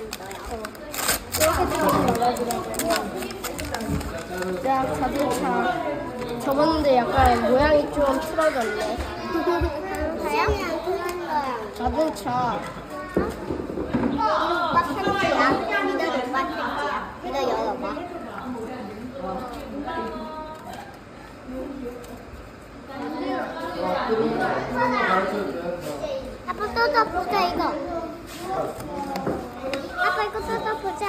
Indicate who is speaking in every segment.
Speaker 1: 이렇게 들어서 열어주라고. 자, 자동차. 접었는데 약간 모양이 좀 틀어졌네.
Speaker 2: 자동차. 오빠 팬티야? 믿어 오빠 팬티야? 믿어 열어봐. 아빠 뜯어보자 이거.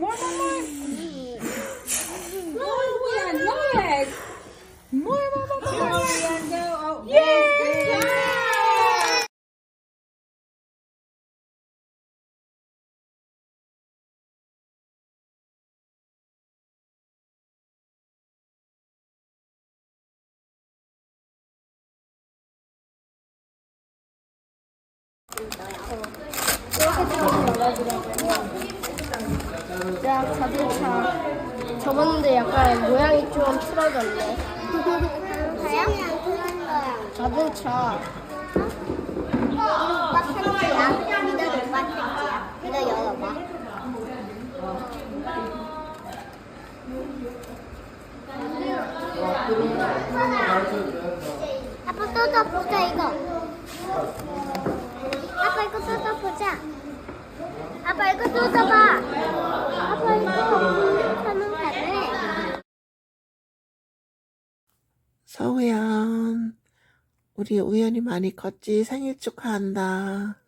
Speaker 3: More, more, more. More, William, More, more, more, more.
Speaker 1: Oh, go. Oh, Yay! 어주라고. 자, 자동차. 접었는데 약간 모양이 좀 틀어졌네.
Speaker 2: 자동차야?
Speaker 1: 자동차.
Speaker 2: 오빠 오빠 열어봐. 아빠 뜯어보자 이거. 아빠 이거 뜯어보자. 아빠 이거 뜯어봐.
Speaker 4: 서우연, 우리 우연히 많이 컸지? 생일 축하한다.